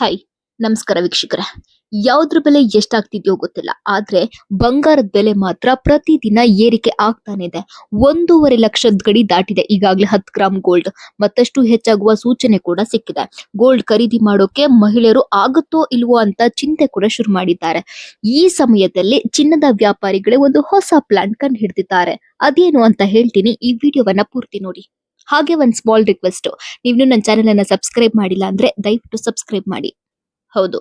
Hi ನಮಸ್ಕಾರ ವೀಕ್ಷಕರ. ಯಾವುದ್ರ ಬೆಲೆ ಎಷ್ಟಾಗ್ತಿದ್ಯೋ ಗೊತ್ತಿಲ್ಲ, ಆದ್ರೆ ಬಂಗಾರದ ಬೆಲೆ ಮಾತ್ರ ಪ್ರತಿದಿನ ಏರಿಕೆ ಆಗ್ತಾನೆ ಇದೆ. ಒಂದೂವರೆ ಲಕ್ಷದ ಗಡಿ ದಾಟಿದೆ, ಈಗಾಗಲೇ ಹತ್ತು ಗ್ರಾಮ್ ಗೋಲ್ಡ್ ಮತ್ತಷ್ಟು ಹೆಚ್ಚಾಗುವ ಸೂಚನೆ ಕೂಡ ಸಿಕ್ಕಿದೆ. ಗೋಲ್ಡ್ ಖರೀದಿ ಮಾಡೋಕೆ ಮಹಿಳೆಯರು ಆಗುತ್ತೋ ಇಲ್ವೋ ಅಂತ ಚಿಂತೆ ಕೂಡ ಶುರು ಮಾಡಿದ್ದಾರೆ. ಈ ಸಮಯದಲ್ಲಿ ಚಿನ್ನದ ವ್ಯಾಪಾರಿಗಳೇ ಒಂದು ಹೊಸ ಪ್ಲಾನ್ ಕಂಡು ಹಿಡಿದಿದ್ದಾರೆ. ಅದೇನು ಅಂತ ಹೇಳ್ತೀನಿ, ಈ ವಿಡಿಯೋವನ್ನ ಪೂರ್ತಿ ನೋಡಿ. ಹಾಗೆ ಒಂದು ಸ್ಮಾಲ್ ರಿಕ್ವೆಸ್ಟ್ ನೀವು ನನ್ನ ಚಾನೆಲ್ ಅನ್ನ ಸಬ್ಸ್ಕ್ರೈಬ್ ಮಾಡಿಲ್ಲ ಅಂದ್ರೆ ದಯವಿಟ್ಟು ಸಬ್ಸ್ಕ್ರೈಬ್ ಮಾಡಿ. ಹೌದು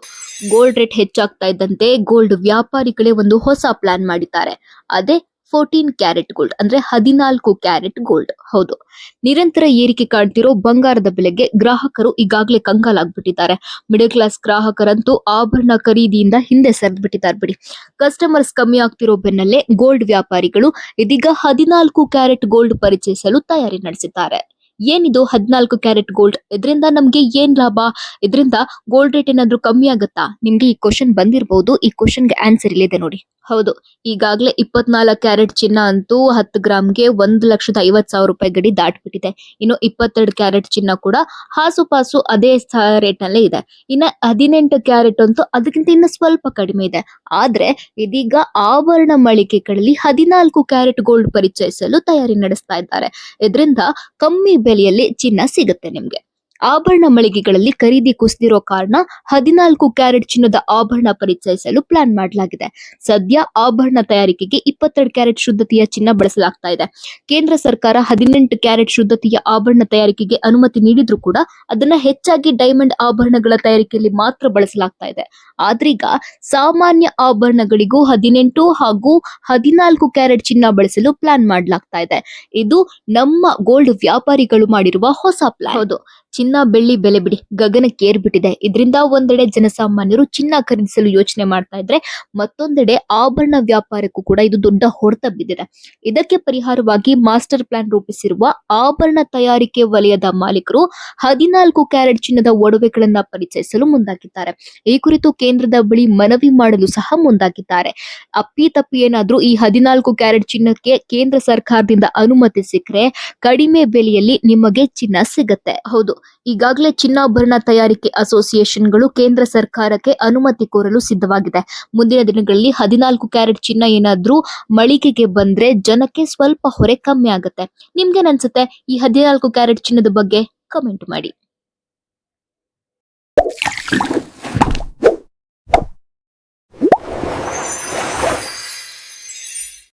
ಗೋಲ್ಡ್ ರೇಟ್ ಹೆಚ್ಚಾಗ್ತಾ ಇದ್ದಂತೆ ಗೋಲ್ಡ್ ವ್ಯಾಪಾರಿಗಳೇ ಒಂದು ಹೊಸ ಪ್ಲಾನ್ ಮಾಡಿದ್ದಾರೆ. ಅದೇ ಫೋರ್ಟೀನ್ ಕ್ಯಾರೆಟ್ ಗೋಲ್ಡ್ ಅಂದ್ರೆ ಹದಿನಾಲ್ಕು ಕ್ಯಾರೆಟ್ ಗೋಲ್ಡ್ ಹೌದು. ನಿರಂತರ ಏರಿಕೆ ಕಾಣ್ತಿರೋ ಬಂಗಾರದ ಬೆಲೆಗೆ ಗ್ರಾಹಕರು ಈಗಾಗಲೇ ಕಂಗಾಲಾಗ್ಬಿಟ್ಟಿದ್ದಾರೆ ಮಿಡಲ್ ಕ್ಲಾಸ್ ಗ್ರಾಹಕರಂತೂ ಆಭರಣ ಖರೀದಿಯಿಂದ ಹಿಂದೆ ಸರಿದ್ಬಿಟ್ಟಿದ್ದಾರೆ ಬಿಡಿ. ಕಸ್ಟಮರ್ಸ್ ಕಮ್ಮಿ ಆಗ್ತಿರೋ ಬೆನ್ನಲ್ಲೇ ಗೋಲ್ಡ್ ವ್ಯಾಪಾರಿಗಳು ಇದೀಗ ಹದಿನಾಲ್ಕು ಕ್ಯಾರೆಟ್ ಗೋಲ್ಡ್ ಪರಿಚಯಿಸಲು ತಯಾರಿ ನಡೆಸಿದ್ದಾರೆ. ಏನಿದು ಹದಿನಾಲ್ಕು ಕ್ಯಾರೆಟ್ ಗೋಲ್ಡ್ ಇದರಿಂದ ನಮಗೆ ಏನ್ ಲಾಭ? ಇದರಿಂದ ಗೋಲ್ಡ್ ರೇಟ್ ಏನಾದ್ರೂ ಕಮ್ಮಿ ಆಗುತ್ತಾ? ನಿಮ್ಗೆ ಈ ಕ್ವಶನ್ ಬಂದಿರಬಹುದು ಈ ಕ್ವಶನ್ಗೆ ಆನ್ಸರ್ ಇಲ್ಲಿದೆ ನೋಡಿ. ಹೌದು. ಈಗಾಗಲೇ ಇಪ್ಪತ್ನಾಲ್ಕು ಕ್ಯಾರೆಟ್ ಚಿನ್ನ ಅಂತೂ ಹತ್ತು ಗ್ರಾಮ್ಗೆ ಒಂದು ಲಕ್ಷದ ಐವತ್ ಸಾವಿರ ರೂಪಾಯಿ ಗಡಿ ದಾಟ್ಬಿಟ್ಟಿದೆ. ಇನ್ನು ಇಪ್ಪತ್ತೆರಡು ಕ್ಯಾರೆಟ್ ಚಿನ್ನ ಕೂಡ ಹಾಸುಪಾಸು ಅದೇ ರೇಟ್ ನಲ್ಲೇ ಇದೆ. ಇನ್ನ ಹದಿನೆಂಟು ಕ್ಯಾರೆಟ್ ಅಂತೂ ಅದಕ್ಕಿಂತ ಇನ್ನು ಸ್ವಲ್ಪ ಕಡಿಮೆ ಇದೆ. ಆದ್ರೆ ಇದೀಗ ಆಭರಣ ಮಳಿಗೆಗಳಲ್ಲಿ ಹದಿನಾಲ್ಕು ಕ್ಯಾರೆಟ್ ಗೋಲ್ಡ್ ಪರಿಚಯಿಸಲು ತಯಾರಿ ನಡೆಸ್ತಾ ಇದ್ದಾರೆ. ಇದರಿಂದ ಕಮ್ಮಿ ಬೆಲೆಯಲ್ಲಿ ಚಿನ್ನ ಸಿಗುತ್ತೆ ನಿಮ್ಗೆ. ಆಭರಣ ಮಳಿಗೆಗಳಲ್ಲಿ ಖರೀದಿ ಕುಸಿದಿರೋ ಕಾರಣ ಹದಿನಾಲ್ಕು ಕ್ಯಾರೆಟ್ ಚಿನ್ನದ ಆಭರಣ ಪರಿಚಯಿಸಲು ಪ್ಲಾನ್ ಮಾಡಲಾಗಿದೆ. ಸದ್ಯ ಆಭರಣ ತಯಾರಿಕೆಗೆ ಇಪ್ಪತ್ತೆರಡು ಕ್ಯಾರೆಟ್ ಶುದ್ಧತೆಯ ಚಿನ್ನ ಬಳಸಲಾಗ್ತಾ ಇದೆ. ಕೇಂದ್ರ ಸರ್ಕಾರ ಹದಿನೆಂಟು ಕ್ಯಾರೆಟ್ ಶುದ್ಧತೆಯ ಆಭರಣ ತಯಾರಿಕೆಗೆ ಅನುಮತಿ ನೀಡಿದ್ರು ಕೂಡ ಅದನ್ನ ಹೆಚ್ಚಾಗಿ ಡೈಮಂಡ್ ಆಭರಣಗಳ ತಯಾರಿಕೆಯಲ್ಲಿ ಮಾತ್ರ ಬಳಸಲಾಗ್ತಾ ಇದೆ. ಆದ್ರೀಗ ಸಾಮಾನ್ಯ ಆಭರಣಗಳಿಗೂ ಹದಿನೆಂಟು ಹಾಗೂ ಹದಿನಾಲ್ಕು ಕ್ಯಾರೆಟ್ ಚಿನ್ನ ಬಳಸಲು ಪ್ಲಾನ್ ಮಾಡಲಾಗ್ತಾ ಇದೆ. ಇದು ನಮ್ಮ ಗೋಲ್ಡ್ ವ್ಯಾಪಾರಿಗಳು ಮಾಡಿರುವ ಹೊಸ ಪ್ಲಾನ್. ಹೌದು. ಚಿನ್ನ ಬೆಳ್ಳಿ ಬೆಲೆ ಬಿಡಿ ಗಗನಕ್ಕೆ ಏರ್ಬಿಟ್ಟಿದೆ. ಇದರಿಂದ ಒಂದೆಡೆ ಜನಸಾಮಾನ್ಯರು ಚಿನ್ನ ಖರೀದಿಸಲು ಯೋಚನೆ ಮಾಡ್ತಾ ಇದ್ರೆ ಮತ್ತೊಂದೆಡೆ ಆಭರಣ ವ್ಯಾಪಾರಕ್ಕೂ ಕೂಡ ಇದು ದೊಡ್ಡ ಹೊಡೆತ ಬಿದ್ದಿದೆ. ಇದಕ್ಕೆ ಪರಿಹಾರವಾಗಿ ಮಾಸ್ಟರ್ ಪ್ಲಾನ್ ರೂಪಿಸಿರುವ ಆಭರಣ ತಯಾರಿಕೆ ವಲಯದ ಮಾಲೀಕರು ಹದಿನಾಲ್ಕು ಕ್ಯಾರೆಟ್ ಚಿನ್ನದ ಒಡವೆಗಳನ್ನ ಪರಿಚಯಿಸಲು ಮುಂದಾಗಿದ್ದಾರೆ. ಈ ಕುರಿತು ಕೇಂದ್ರದ ಬಳಿ ಮನವಿ ಮಾಡಲು ಸಹ ಮುಂದಾಗಿದ್ದಾರೆ. ಅಪ್ಪಿ ತಪ್ಪಿ ಏನಾದ್ರೂ ಈ ಹದಿನಾಲ್ಕು ಕ್ಯಾರೆಟ್ ಚಿನ್ನಕ್ಕೆ ಕೇಂದ್ರ ಸರ್ಕಾರದಿಂದ ಅನುಮತಿ ಸಿಕ್ಕರೆ ಕಡಿಮೆ ಬೆಲೆಯಲ್ಲಿ ನಿಮಗೆ ಚಿನ್ನ ಸಿಗತ್ತೆ. ಹೌದು. ಈಗಾಗಲೇ ಚಿನ್ನಾಭರಣ ತಯಾರಿಕೆ ಅಸೋಸಿಯೇಷನ್ಗಳು ಕೇಂದ್ರ ಸರ್ಕಾರಕ್ಕೆ ಅನುಮತಿ ಕೋರಲು ಸಿದ್ಧವಾಗಿದೆ. ಮುಂದಿನ ದಿನಗಳಲ್ಲಿ ಹದಿನಾಲ್ಕು ಕ್ಯಾರೆಟ್ ಚಿನ್ನ ಏನಾದರೂ ಮಳಿಗೆಗೆ ಬಂದ್ರೆ ಜನಕ್ಕೆ ಸ್ವಲ್ಪ ಹೊರೆ ಕಮ್ಮಿ ಆಗುತ್ತೆ. ನಿಮ್ಗೇನಿಸುತ್ತೆ ಈ ಹದಿನಾಲ್ಕು ಕ್ಯಾರೆಟ್ ಚಿನ್ನದ ಬಗ್ಗೆ? ಕಮೆಂಟ್ ಮಾಡಿ.